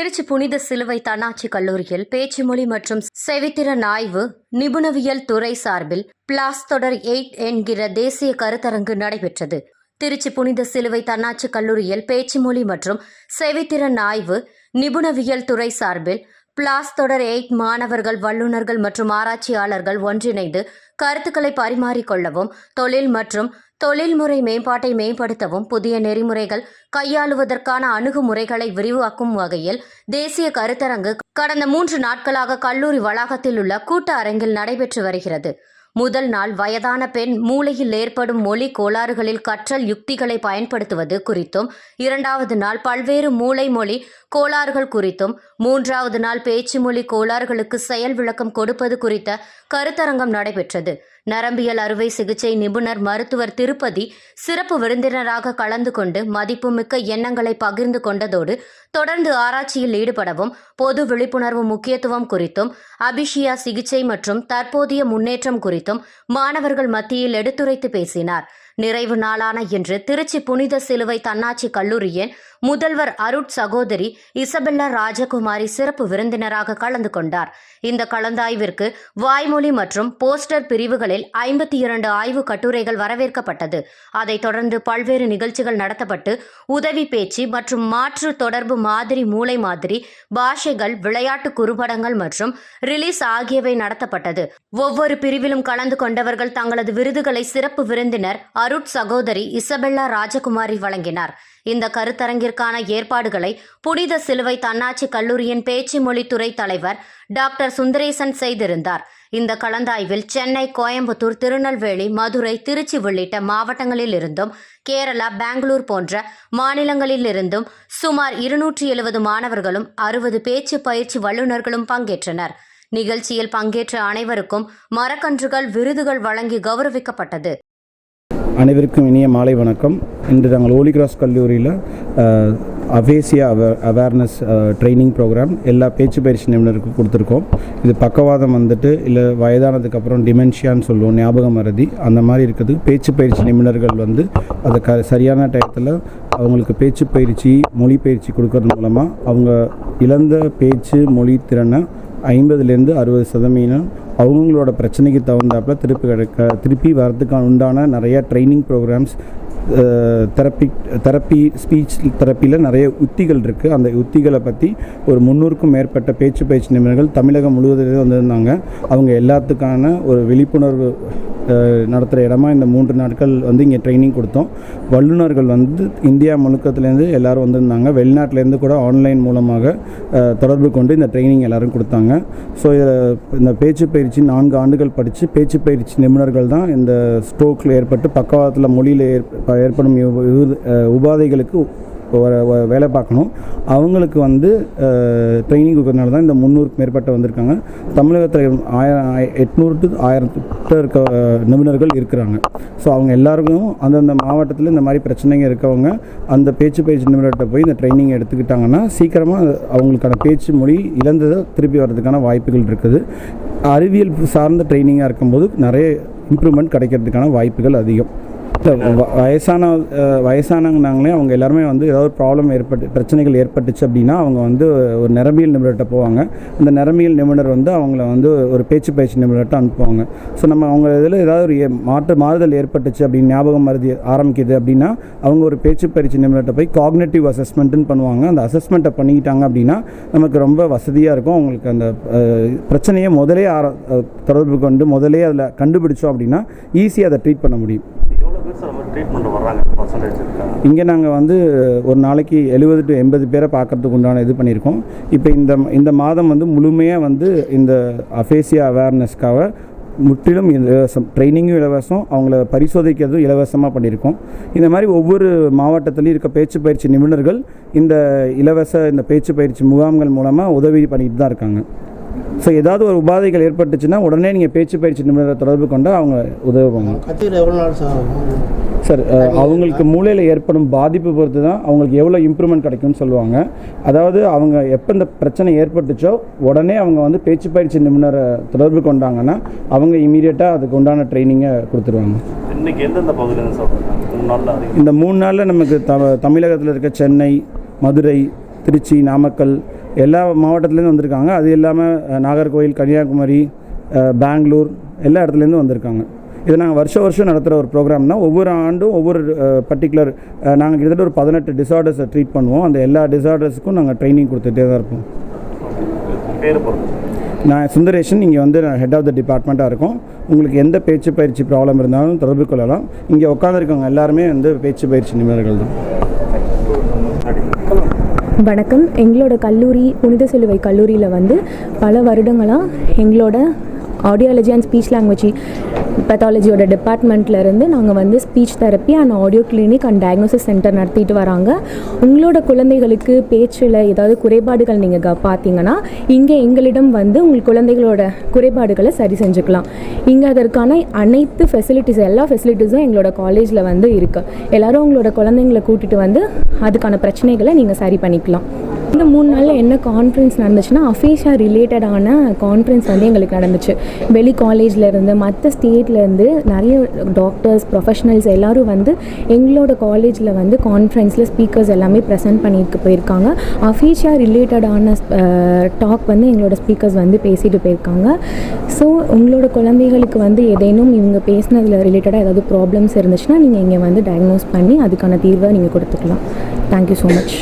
திருச்சி புனித சிலுவை தன்னாட்சி கல்லூரியில் பேச்சு மொழி மற்றும் செவித்திறன் ஆய்வு நிபுணவியல் துறை சார்பில் பிளாஸ் தொடர் எயிட் என்கிற தேசிய கருத்தரங்கு நடைபெற்றது. திருச்சி புனித சிலுவை தன்னாட்சி கல்லூரியில் பேச்சு மொழி மற்றும் செவித்திறன் ஆய்வு நிபுணவியல் துறை சார்பில் பிளாஸ் தொடர் எயிட் மாணவர்கள் வல்லுநர்கள் மற்றும் ஆராய்ச்சியாளர்கள் ஒன்றிணைந்து கருத்துக்களை பரிமாறிக்கொள்ளவும் தொழில் மற்றும் தொழில்முறை மேம்பாட்டை மேம்படுத்தவும் புதிய நெறிமுறைகள் கையாளுவதற்கான அணுகுமுறைகளை விரிவாக்கும் வகையில் தேசிய கருத்தரங்கு கடந்த மூன்று நாட்களாக கல்லூரி வளாகத்தில் உள்ள கூட்ட அரங்கில் நடைபெற்று வருகிறது. முதல் நாள் வயதான பெண் மூளையில் ஏற்படும் மொழி கோளாறுகளில் கற்றல் யுக்திகளை பயன்படுத்துவது குறித்தும் இரண்டாவது நாள் பல்வேறு மூளை மொழி கோளாறுகள் குறித்தும் மூன்றாவது நாள் பேச்சு மொழி கோளாறுகளுக்கு செயல் விளக்கம் கொடுப்பது குறித்த கருத்தரங்கம் நடைபெற்றது. நரம்பியல் அறுவை சிகிச்சை நிபுணர் மருத்துவர் திருப்பதி சிறப்பு விருந்தினராக கலந்து கொண்டு மதிப்புமிக்க எண்ணங்களை பகிர்ந்து கொண்டதோடு தொடர்ந்து ஆராய்ச்சியில் ஈடுபடவும் பொது விழிப்புணர்வு முக்கியத்துவம் குறித்தும் அபிஷியா சிகிச்சை மற்றும் தற்போதைய முன்னேற்றம் குறித்தும் மாணவர்கள் மத்தியில் எடுத்துரைத்து பேசினார். நிறைவு நாளான இன்று திருச்சி புனித சிலுவை தன்னாட்சி கல்லூரியின் முதல்வர் அருட் சகோதரி இசபெல்லா ராஜகுமாரி சிறப்பு விருந்தினராக கலந்து கொண்டார். இந்த கலந்தாய்விற்கு வாய்மொழி மற்றும் போஸ்டர் பிரிவுகளில் ஐம்பத்தி இரண்டு ஆய்வு கட்டுரைகள் வரவேற்கப்பட்டது. அதைத் தொடர்ந்து பல்வேறு நிகழ்ச்சிகள் நடத்தப்பட்டு உதவி பேச்சு மற்றும் மாற்று தொடர்பு மாதிரி மூளை மாதிரி பாஷைகள் விளையாட்டு குறுபடங்கள் மற்றும் ரிலீஸ் ஆகியவை நடத்தப்பட்டது. ஒவ்வொரு பிரிவிலும் கலந்து கொண்டவர்கள் தங்களது விருதுகளை சிறப்பு விருந்தினர் அருட் சகோதரி இசபெல்லா ராஜகுமாரி வழங்கினார். இந்த கருத்தரங்கிற்கான ஏற்பாடுகளை புனித சிலுவை தன்னாட்சி கல்லூரியின் பேச்சு மொழித்துறை தலைவர் டாக்டர் சுந்தரேசன் செய்திருந்தார். இந்த கலந்தாய்வில் சென்னை கோயம்புத்தூர் திருநெல்வேலி மதுரை திருச்சி உள்ளிட்ட மாவட்டங்களில் இருந்தும் கேரளா பெங்களூர் போன்ற மாநிலங்களில் இருந்தும் சுமார் இருநூற்றி எழுபது மாணவர்களும் அறுபது பேச்சு பயிற்சி வல்லுநர்களும் பங்கேற்றனர். நிகழ்ச்சியில் பங்கேற்ற அனைவருக்கும் மரக்கன்றுகள் விருதுகள் வழங்கி கௌரவிக்கப்பட்டது. அனைவருக்கும் இனிய மாலை வணக்கம். இன்று நாங்கள் ஓலி கிராஸ் கல்லூரியில் அவேசியா அவ அவேர்னஸ் ட்ரைனிங் ப்ரோக்ராம் எல்லா பேச்சு பயிற்சி நிபுணருக்கும் கொடுத்துருக்கோம். இது பக்கவாதம் வந்துட்டு இல்லை வயதானதுக்கப்புறம் டிமென்ஷியான்னு சொல்லுவோம் ஞாபகம் மறதி அந்த மாதிரி இருக்கிறதுக்கு பேச்சு பயிற்சி நிபுணர்கள் வந்து அதை க சரியான டயத்தில் அவங்களுக்கு பேச்சு பயிற்சி மொழி பயிற்சி கொடுக்கறது மூலமாக அவங்க இழந்த பேச்சு மொழி திறனை ஐம்பதுலேருந்து அறுபது சதவீதம் அவங்களோட பிரச்சனைக்கு தகுந்தாப்பில் திருப்பி கிடைக்க திருப்பி வரதுக்கான உண்டான நிறைய training programs therapy therapy speech தெரப்பியில் நிறைய உத்திகள் இருக்குது அந்த உத்திகளை பற்றி ஒரு முந்நூறுக்கும் மேற்பட்ட பேச்சு பயிற்சி நிபுணர்கள் தமிழகம் முழுவதிலும் வந்திருந்தாங்க. அவங்க எல்லாத்துக்கான ஒரு விழிப்புணர்வு நடத்துகிற இடமா இந்த மூன்று நாட்கள் வந்து இங்கே ட்ரைனிங் கொடுத்தோம். வல்லுநர்கள் வந்து இந்தியா முழுக்கத்துலேருந்து எல்லாரும் வந்திருந்தாங்க. வெளிநாட்டிலேருந்து கூட ஆன்லைன் மூலமாக தொடர்பு கொண்டு இந்த ட்ரைனிங் எல்லோரும் கொடுத்தாங்க. ஸோ இந்த பேச்சு பயிற்சி நான்கு ஆண்டுகள் படித்து பேச்சு பயிற்சி நிபுணர்கள் தான் இந்த ஸ்ட்ரோக்கில் ஏற்பட்டு பக்கவாதத்தில் மொழியில் ஏற்ப ஏற்படும் உபாதைகளுக்கு வேலை பார்க்கணும். அவங்களுக்கு வந்து ட்ரைனிங் கொடுக்கறதுனால தான் இந்த முந்நூறுக்கு மேற்பட்ட வந்திருக்காங்க. தமிழகத்தில் ஆயிரம் எட்நூறு டு ஆயிரத்து இருக்க நிபுணர்கள் இருக்கிறாங்க. ஸோ அவங்க எல்லாருக்கும் அந்தந்த மாவட்டத்தில் இந்த மாதிரி பிரச்சனைங்க இருக்கவங்க அந்த பேச்சு பயிற்சி நிபுணர்கிட்ட போய் இந்த ட்ரைனிங் எடுத்துக்கிட்டாங்கன்னா சீக்கிரமாக அவங்களுக்கான பேச்சு மொழி இழந்ததை திருப்பி வர்றதுக்கான வாய்ப்புகள் இருக்குது. அறிவியல் சார்ந்த ட்ரைனிங்காக இருக்கும்போது நிறைய இம்ப்ரூவ்மெண்ட் கிடைக்கிறதுக்கான வாய்ப்புகள் அதிகம். வயசான அஹ், வயசானவங்கனாங்களே அவங்க எல்லாருமே வந்து ஏதாவது ஒரு ப்ராப்ளம் ஏற்பட்டு பிரச்சனைகள் ஏற்பட்டுச்சு அப்படின்னா அவங்க வந்து ஒரு நரம்பியல் நிபுணர்கிட்ட போவாங்க. அந்த நரம்பியல் நிபுணர் வந்து அவங்கள வந்து ஒரு பேச்சு பயிற்சி நிபுணர்கிட்ட அனுப்புவாங்க. ஸோ நம்ம அவங்க இதில் ஏதாவது ஒரு ஏ- மாற்று மாறுதல் ஏற்பட்டுச்சு அப்படின்னு ஞாபகம் மருதி ஆரம்பிக்குது அப்படின்னா அவங்க ஒரு பேச்சு பயிற்சி நிபுணர்கிட்ட போய் காக்னேட்டிவ் அசஸ்மெண்ட்டுன்னு பண்ணுவாங்க. அந்த அசஸ்மெண்ட்டை பண்ணிக்கிட்டாங்க அப்படின்னா நமக்கு ரொம்ப வசதியாக இருக்கும். அவங்களுக்கு அந்த பிரச்சனையை முதலே ஆர தொடர்பு கொண்டு முதலே அதில் கண்டுபிடிச்சோம் அப்படின்னா ஈஸியாக அதை ட்ரீட் பண்ண முடியும். இங்கே நாங்கள் வந்து ஒரு நாளைக்கு எழுபது டு எண்பது பேரை பார்க்கறதுக்கு உண்டான இது பண்ணியிருக்கோம். இப்போ இந்த இந்த மாதம் வந்து முழுமையாக வந்து இந்த அஃபேசியா அவேர்னஸ்க்காக முற்றிலும் இலவசம் ட்ரைனிங்கும் இலவசம் அவங்கள பரிசோதிக்கிறதும் இலவசமாக பண்ணியிருக்கோம். இந்த மாதிரி ஒவ்வொரு மாவட்டத்திலையும் இருக்க பேச்சு பயிற்சி நிபுணர்கள் இந்த இலவச இந்த பேச்சு பயிற்சி முகாம்கள் மூலமாக உதவி பண்ணிட்டு தான் இருக்காங்க. ஸோ ஏதாவது ஒரு உபாதைகள் ஏற்பட்டுச்சுன்னா உடனே நீங்கள் பேச்சு பயிற்சி நிபுணரை தொடர்பு கொண்டு அவங்க உதவுவாங்க சார் அவங்களுக்கு மூளையில் ஏற்படும் பாதிப்பு பொறுத்து தான் அவங்களுக்கு எவ்வளோ இம்ப்ரூவ்மெண்ட் கிடைக்கும்னு சொல்லுவாங்க. அதாவது அவங்க எப்போ இந்த பிரச்சனை ஏற்பட்டுச்சோ உடனே அவங்க வந்து பேச்சு பயிற்சி நிபுணரை தொடர்பு கொண்டாங்கன்னா அவங்க இமீடியட்டாக அதுக்கு உண்டான ட்ரைனிங்கை கொடுத்துருவாங்க. இன்னைக்கு எந்தெந்த மூணு நாளில் அதிகம் இந்த மூணு நாளில் நமக்கு த தமிழகத்தில் இருக்க சென்னை மதுரை திருச்சி நாமக்கல் எல்லா மாவட்டத்துலேருந்து வந்திருக்காங்க. அது இல்லாமல் நாகர்கோவில் கன்னியாகுமரி பெங்களூர் எல்லா இடத்துலேருந்து வந்திருக்காங்க. இது நாங்கள் வருஷம் வருஷம் நடத்துகிற ஒரு ப்ரோக்ராம் தான் ஒவ்வொரு ஆண்டும் ஒவ்வொரு பர்டிகுலர் நாங்கள் கிட்டத்தட்ட ஒரு பதினெட்டு டிசார்டர்ஸை ட்ரீட் பண்ணுவோம். அந்த எல்லா டிசார்டர்ஸுக்கும் நாங்கள் ட்ரைனிங் கொடுத்துட்டே தான் இருப்போம். நான் சுந்தரேஷன் இங்கே வந்து நான் ஹெட் ஆஃப் த டிபார்ட்மெண்ட்டாக இருக்கும். உங்களுக்கு எந்த பேச்சு பயிற்சி ப்ராப்ளம் இருந்தாலும் தொடர்பு கொள்ளலாம். இங்கே உட்காந்துருக்கவங்க எல்லாருமே வந்து பேச்சு பயிற்சி நிபுணர்கள் தான். வணக்கம். எங்களோட கல்லூரி புனித சிலுவை கல்லூரியில் வந்து பல வருடங்களாக எங்களோட ஆடியாலஜி அண்ட் ஸ்பீச் லாங்குவேஜ் பெத்தாலஜியோட டிபார்ட்மெண்ட்லேருந்து நாங்கள் வந்து speech therapy and audio clinic and diagnosis centre நடத்திட்டு வராங்க. உங்களோட குழந்தைகளுக்கு பேச்சில் ஏதாவது குறைபாடுகள் நீங்கள் க பார்த்தீங்கன்னா இங்கே எங்களிடம் வந்து உங்கள் குழந்தைகளோட குறைபாடுகளை சரி செஞ்சுக்கலாம். இங்கே அதற்கான அனைத்து ஃபெசிலிட்டிஸ் எல்லா ஃபெசிலிட்டிஸும் எங்களோட காலேஜில் வந்து இருக்குது எல்லோரும் உங்களோட குழந்தைங்களை கூட்டிகிட்டு வந்து அதுக்கான பிரச்சனைகளை நீங்கள் சரி பண்ணிக்கலாம். இந்த மூணு நாளில் என்ன கான்ஃபரன்ஸ் நடந்துச்சுன்னா அஃபீஷா ரிலேட்டடான கான்ஃபரன்ஸ் வந்து எங்களுக்கு நடந்துச்சு. வெளி காலேஜ்லேருந்து மற்ற ஸ்டேட்லேருந்து நிறைய டாக்டர்ஸ் ப்ரொஃபஷனல்ஸ் எல்லாரும் வந்து எங்களோட காலேஜில் வந்து கான்ஃபரன்ஸில் ஸ்பீக்கர்ஸ் எல்லாமே ப்ரெசென்ட் பண்ணிட்டு போயிருக்காங்க. அஃபீஷா ரிலேட்டடான டாக் வந்து எங்களோட ஸ்பீக்கர்ஸ் வந்து பேசிட்டு போயிருக்காங்க. ஸோ உங்களோட குழந்தைகளுக்கு வந்து ஏதேனும் இவங்க பேசினதில் ரிலேட்டடாக ஏதாவது ப்ராப்ளம்ஸ் இருந்துச்சுன்னா நீங்கள் இங்கே வந்து டயக்னோஸ் பண்ணி அதுக்கான தீர்வை நீங்கள் கொடுத்துக்கலாம். Thank you so much